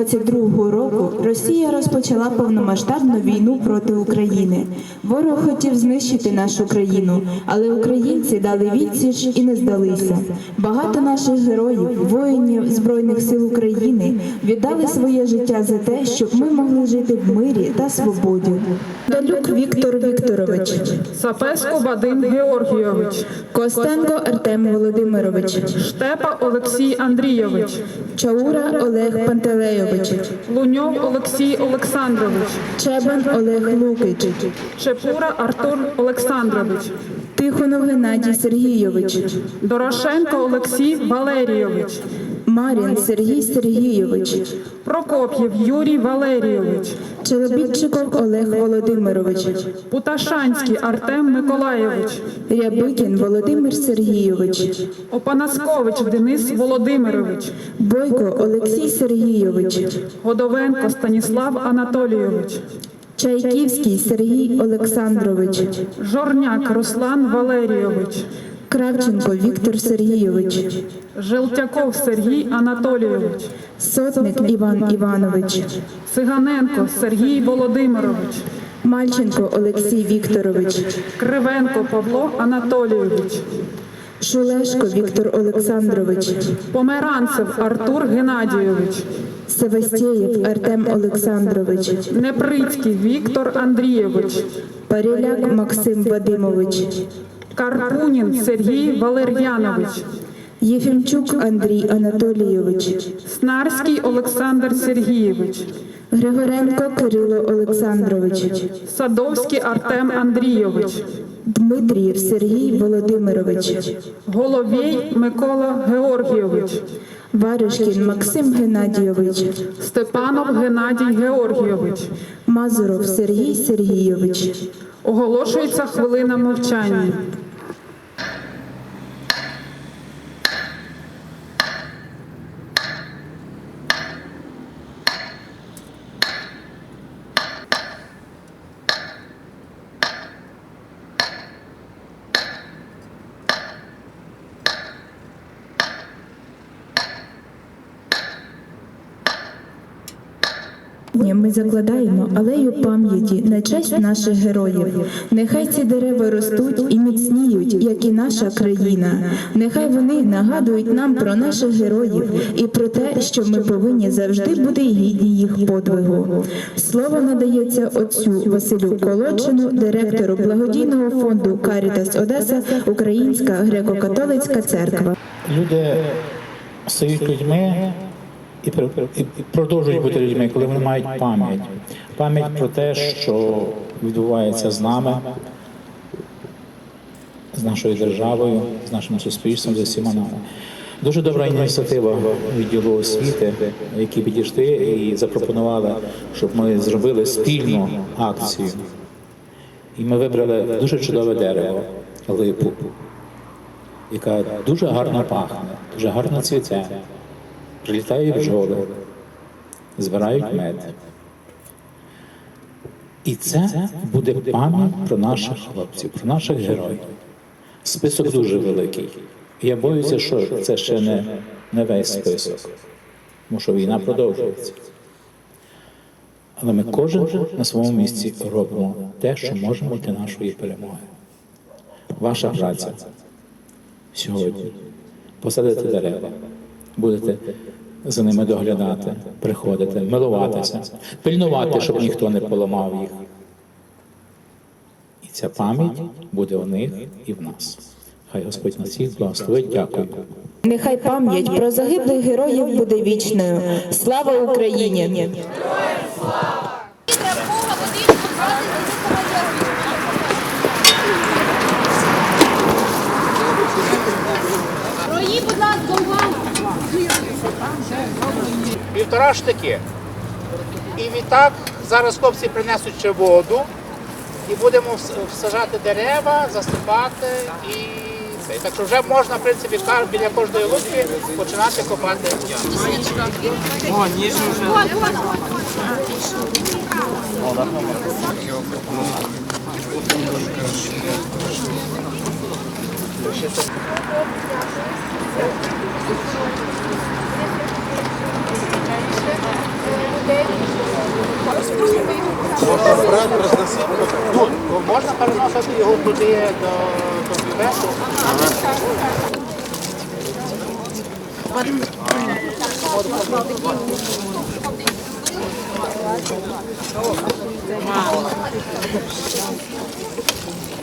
лютого 2022 року Росія розпочала повномасштабну війну проти України. Ворог хотів знищити нашу країну, але українці дали відсіч і не здалися. Багато наших героїв, воїнів Збройних сил України віддали своє життя за те, щоб ми могли жити в мирі та свободі. Далюк Віктор Вікторович, Сапеско Вадим Георгійович, Костенко Артем Володимирович, Штепа Олексій Андрійович, Чаура Олег Пантелейович, Луньов Олексій Олександрович, Чебан Олег Лукич, Чепура Артур Олександрович, Тихонов Геннадій Сергійович, Дорошенко Олексій Валерійович, Марін Сергій Сергійович, Прокоп'єв Юрій Валерійович, Челобітчиков Олег Володимирович, Путашанський Артем Миколайович, Рябикін Володимир Сергійович, Опанаскович Денис Володимирович, Бойко Олексій Сергійович, Годовенко Станіслав Анатолійович, Чайківський Сергій Олександрович, Жорняк Руслан Валерійович, Кравченко Віктор Сергійович, Желтяков Сергій Анатолійович, Сотник Іван Іванович, Циганенко Сергій Володимирович, Мальченко Олексій Вікторович, Кривенко Павло Анатолійович, Шулешко Віктор Олександрович, Померанцев Артур Геннадійович, Севастєєв Артем Олександрович, Неприцький Віктор Андрійович, Паріляк Максим Вадимович, Карпунін Сергій Валер'янович, Єфімчук Андрій Анатолійович, Снарський Олександр Сергійович, Григоренко Кирило Олександрович, Садовський Артем Андрійович, Дмитрієв Сергій Володимирович, Головій Микола Георгійович, Варишкін Максим Геннадійович, Степанов Геннадій Георгійович. Мазуров Сергій Сергійович. Оголошується хвилина мовчання. Ні, Ми закладаємо алею пам'яті на честь наших героїв. Нехай ці дерева ростуть і міцніють, як і наша країна. Нехай вони нагадують нам про наших героїв і про те, що ми повинні завжди бути гідні їх подвигу. Слово надається отцю Василю Колодчину, директору благодійного фонду Карітас Одеса, Українська греко-католицька церква. Люди стають людьми і пр- і продовжують бути людьми, коли вони мають пам'ять. Пам'ять про те, що відбувається з нами, з нашою державою, з нашим суспільством, з усіма нами. Дуже добра ініціатива відділу освіти, які підійшли і запропонували, щоб ми зробили спільну акцію. І ми вибрали дуже чудове дерево, липу яка дуже гарно пахне, дуже гарно цвіте. Прилітають бджоли, збирають мед. І це буде пам'ять про наших хлопців, про наших героїв. Список дуже великий. Я боюся, що це ще не, не весь список, тому що війна продовжується. Але ми кожен на своєму місці робимо те, що можемо для нашої перемоги. Ваша праця сьогодні. Посадити дерева, будете за ними доглядати, приходити, милуватися, пильнувати, щоб ніхто не поламав їх. І ця пам'ять буде у них і в нас. Хай Господь на всіх благословить. Дякую. Нехай пам'ять про загиблих героїв буде вічною. Слава Україні! Рої, будь ласка, увагу! Півтора штики. І відтак зараз хлопці принесуть ще воду і будемо всажати дерева, засипати і. Так що вже можна, в принципі, біля кожної лунки починати копати Можна брати, розносити. Ну, можна переносити його туди до, до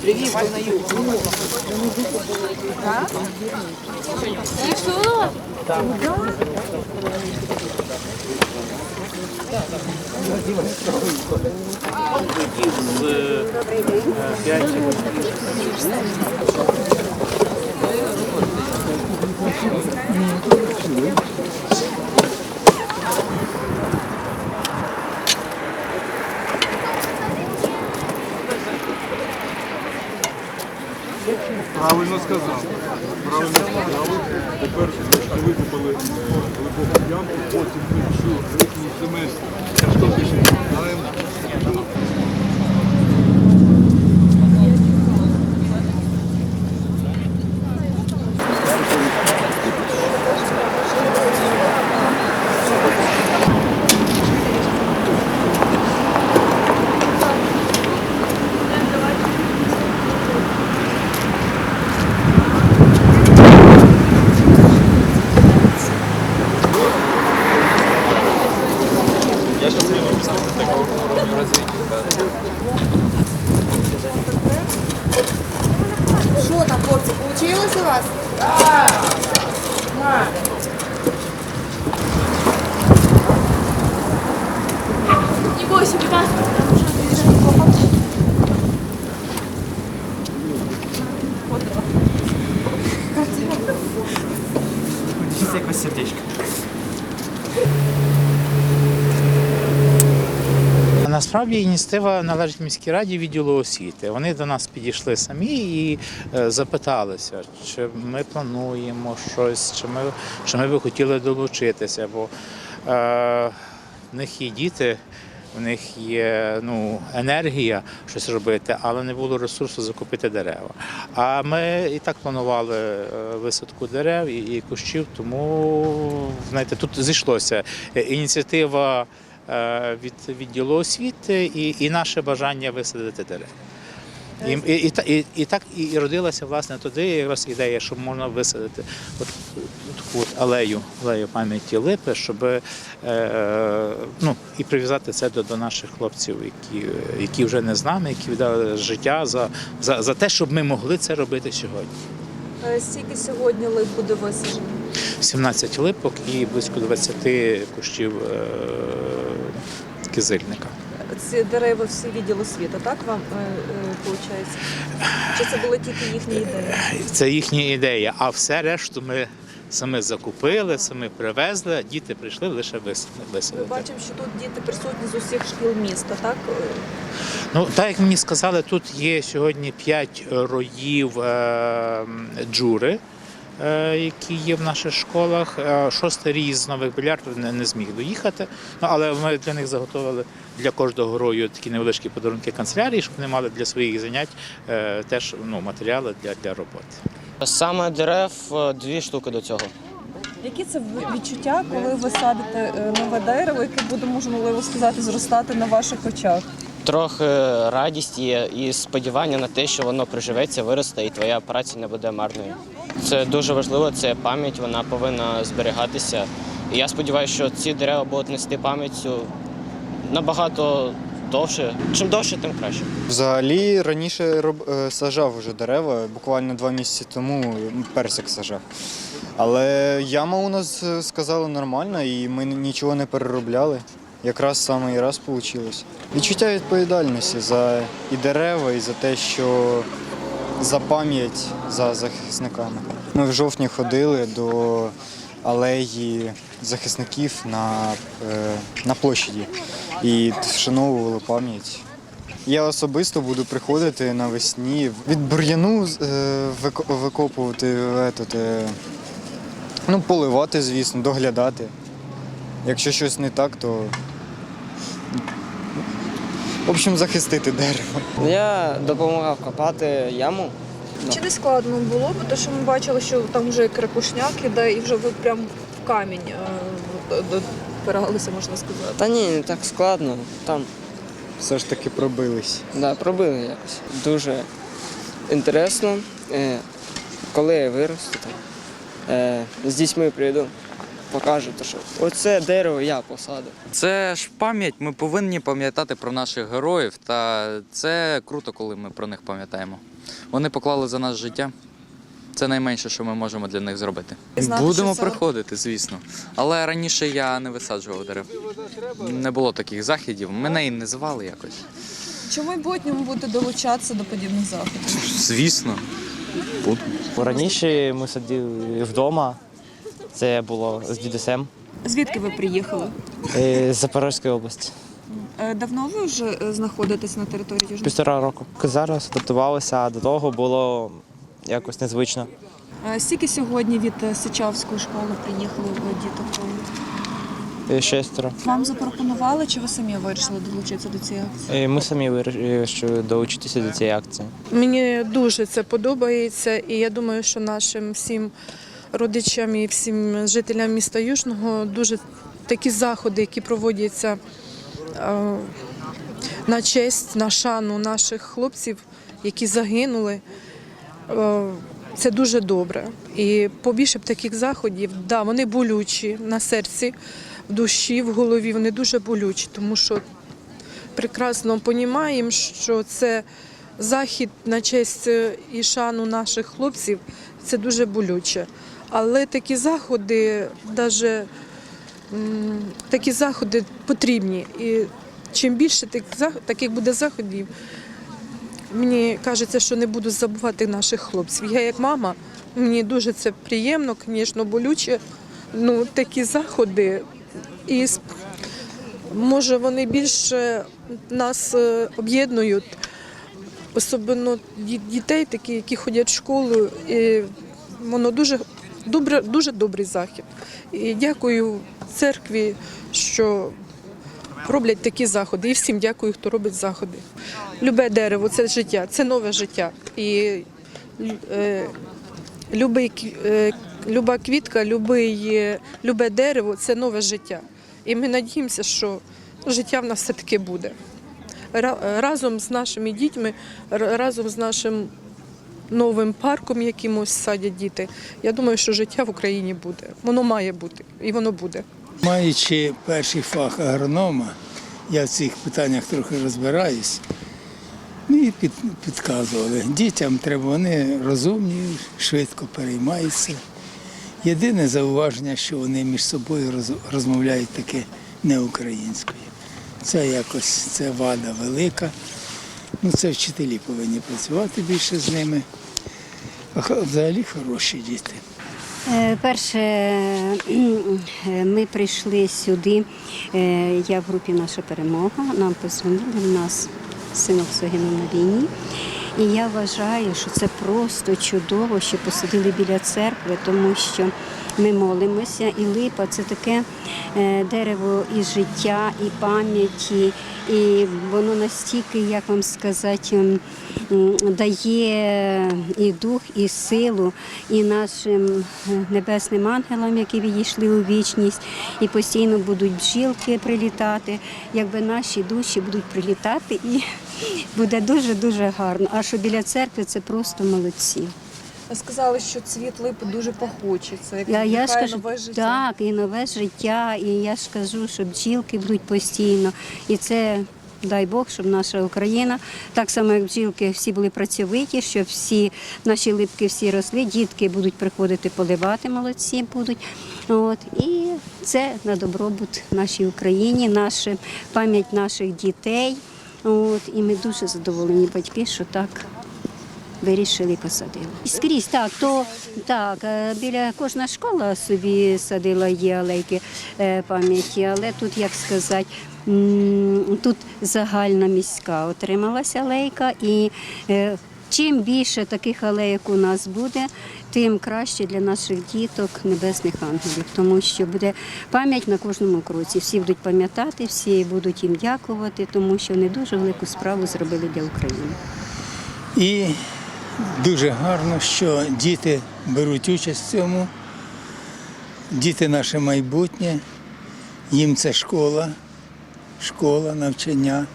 Привіт, на юг. Так? Так. Правильно сказав. Правильно сказали. Тепер ми викопали рихлу земель картоплю знаємо. Що там, хлопці, получилось у вас? Не бойся, ребят. якось сердечко. Насправді ініціатива належить міській раді відділу освіти. Вони до нас підійшли самі і е, запиталися, чи ми плануємо щось, чи ми, чи ми би хотіли долучитися, бо е, в них є діти. В них є ну, енергія щось робити, але не було ресурсу закупити дерева. А ми і так планували е, висадку дерев і, і кущів, тому знаєте, тут зійшлося ініціатива від відділу освіти і, і наше бажання висадити дерева. І, і, і, і, так і, родилася власне туди якраз ідея, що можна висадити от, таку от алею, алею пам'яті липи, щоб е, ну, і прив'язати це до, до наших хлопців, які, які вже не з нами, які віддали життя за, за, за те, щоб ми могли це робити сьогодні. Е, Стільки сьогодні лип буде висаджено? 17 липок і близько 20 кущів е, кизильника. Ці дерева всі відділ освіти, так вам виходить? Чи це були тільки їхні ідеї? Це їхня ідея, а все решту ми самі закупили, самі привезли, діти прийшли лише вис- Ми бачимо, що тут діти присутні з усіх шкіл міста, так? Е, Ну, так як мені сказали, тут є сьогодні 5 роїв е, джури. Е, Які є в наших школах, Е, шостий рій з нових білярдів не, не зміг доїхати. Ну але ми для них заготовили для кожного рою такі невеличкі подарунки канцелярії, щоб вони мали для своїх занять е, теж ну, матеріали для, для роботи. Саме дерев дві штуки до цього. Які це відчуття, коли ви садите нове дерево, яке буде, можливо сказати, зростати на ваших очах? Трохи радість є і сподівання на те, що воно приживеться, виросте і твоя праця не буде марною. Це дуже важливо, це пам'ять, вона повинна зберігатися. І я сподіваюся, що ці дерева будуть нести пам'яттю набагато довше. Чим довше, тим краще. Взагалі раніше е, сажав вже дерева, буквально два місяці тому персик сажав. Але яма у нас е, сказали нормальна і ми нічого не переробляли. Якраз саме і раз вийшло. Відчуття відповідальності за і дерева, і за те, що за пам'ять за захисниками. Ми в жовтні ходили до алеї захисників на, е, на площаді і вшановували пам'ять. Я особисто буду приходити навесні від бур'яну е, викопувати, е, ну, поливати, звісно, доглядати. Якщо щось не так, то в общем, захистити дерево. Я допомагав копати яму. Чи не складно було? Бо що ми бачили, що там вже кракушняк іде, і вже ви прям в камінь е, допиралися, можна сказати. Та ні, не так складно. Там все ж таки пробились. Да, пробили якось. Дуже інтересно. Е, Коли я виросту, там, е, з дітьми прийду, покажу, то, що оце дерево я посадив. Це ж пам'ять. Ми повинні пам'ятати про наших героїв, та це круто, коли ми про них пам'ятаємо. Вони поклали за нас життя. Це найменше, що ми можемо для них зробити. Знати, Будемо це- приходити, звісно. Але раніше я не висаджував дерев. Не було таких заходів. Мене і не звали якось. Чи в майбутньому будете долучатися до подібних заходів? Звісно. Буду. Раніше ми сиділи вдома, це було з дідусем Звідки ви приїхали? е, з Запорізької області. Е, Давно ви вже е, знаходитесь на території Южного? Півтора року. Зараз адаптувалися, а до того було якось незвично. Скільки сьогодні від Сичавської школи приїхали в діток? Шестеро. Вам запропонували, чи ви самі вирішили долучитися до цієї акції? Ми самі вирішили долучитися до цієї акції. Мені дуже це подобається, і я думаю, що нашим всім родичам і всім жителям міста Южного дуже такі заходи, які проводяться на честь, на шану наших хлопців, які загинули. Це дуже добре. І побільше б таких заходів, да, вони болючі на серці, в душі, в голові, вони дуже болючі, тому що прекрасно розуміємо, що це захід на честь і шану наших хлопців це дуже болюче. Але такі заходи, м, такі заходи потрібні. І чим більше таких буде заходів, мені кажеться, що не буду забувати наших хлопців. Я як мама, мені дуже це приємно, звісно, болюче. Ну, такі заходи. І може вони більше нас е, об'єднують, особливо дітей, такі, які ходять в школу. І воно дуже добре, дуже добрий захід. І дякую церкві, що роблять такі заходи. І всім дякую, хто робить заходи. Любе дерево це життя, це нове життя. І е, любий, е, люба квітка, любий, е, любе дерево це нове життя. І ми надіємося, що життя в нас все-таки буде. Разом з нашими дітьми, разом з нашим новим парком, якимось садять діти. Я думаю, що життя в Україні буде. Воно має бути і воно буде. Маючи перший фах агронома, я в цих питаннях трохи розбираюсь. Мені під, підказували, дітям треба, вони розумні, швидко переймаються. Єдине зауваження, що вони між собою роз, розмовляють таке не українською. Це якось це вада велика. Ну, це вчителі повинні працювати більше з ними. А взагалі хороші діти. Е, Перше, е, ми прийшли сюди. е, Я в групі Наша перемога. Нам позвонили, у нас синок загинув на війні. І я вважаю, що це просто чудово, що посадили біля церкви, тому що ми молимося, і липа це таке е, дерево і життя, і пам'яті, і воно настільки, як вам сказати, дає і дух, і силу, і нашим е, небесним ангелам, які відійшли у вічність, і постійно будуть бджілки прилітати, якби наші душі будуть прилітати, і буде дуже дуже гарно. А що біля церкви це просто молодці. Сказали, що цвіт липи дуже пахучий. Це як Я, я ж кажу, нове життя. так, і нове життя, і я ж кажу, що бджілки будуть постійно. І це дай Бог, щоб наша Україна, так само як бджілки, всі були працьовиті, щоб всі наші липки всі росли, дітки будуть приходити поливати, молодці будуть. От. І це на добробут нашій Україні, наша пам'ять наших дітей. От. І ми дуже задоволені батьки, що так вирішили посадили. І Скрізь так, то так, е, біля кожна школа собі садила є алейки е, пам'яті, але тут, як сказати, тут загальна міська отрималася алейка, і е, чим більше таких алеїк у нас буде, тим краще для наших діток, небесних ангелів, тому що буде пам'ять на кожному кроці. Всі будуть пам'ятати, всі будуть їм дякувати, тому що вони дуже велику справу зробили для України. І дуже гарно, що діти беруть участь в цьому. Діти наше майбутнє, їм це школа, школа, навчання.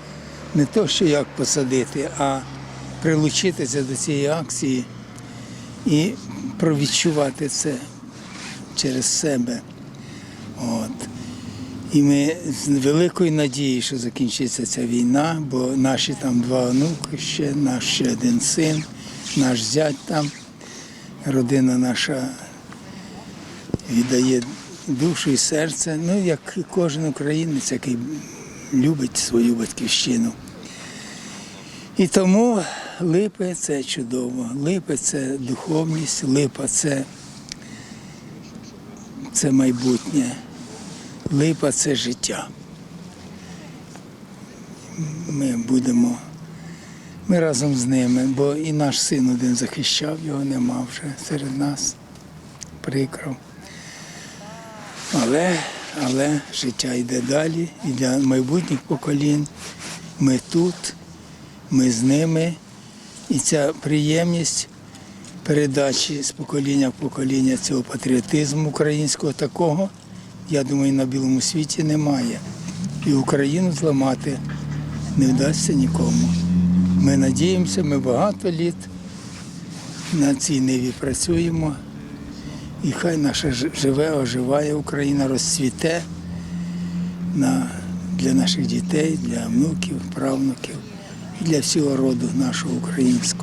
не то, що як посадити, а прилучитися до цієї акції і провідчувати це через себе. От. І ми з великою надією, що закінчиться ця війна, бо наші там два онуки ще, наш ще один син, наш зять там, родина наша віддає душу і серце, ну як кожен українець, який любить свою батьківщину. І тому липи це чудово. Липи це духовність, липа це, це майбутнє, липа це життя. Ми будемо, ми разом з ними, бо і наш син один захищав, його нема вже серед нас. Прикро. Але, але життя йде далі, і для майбутніх поколінь. Ми тут, ми з ними. І ця приємність передачі з покоління в покоління цього патріотизму українського такого, я думаю, на білому світі немає. І Україну зламати не вдасться нікому. Ми надіємося, ми багато літ на цій ниві працюємо. І хай наша живе, оживає Україна, розцвіте на, для наших дітей, для внуків, правнуків для всього роду нашого українського.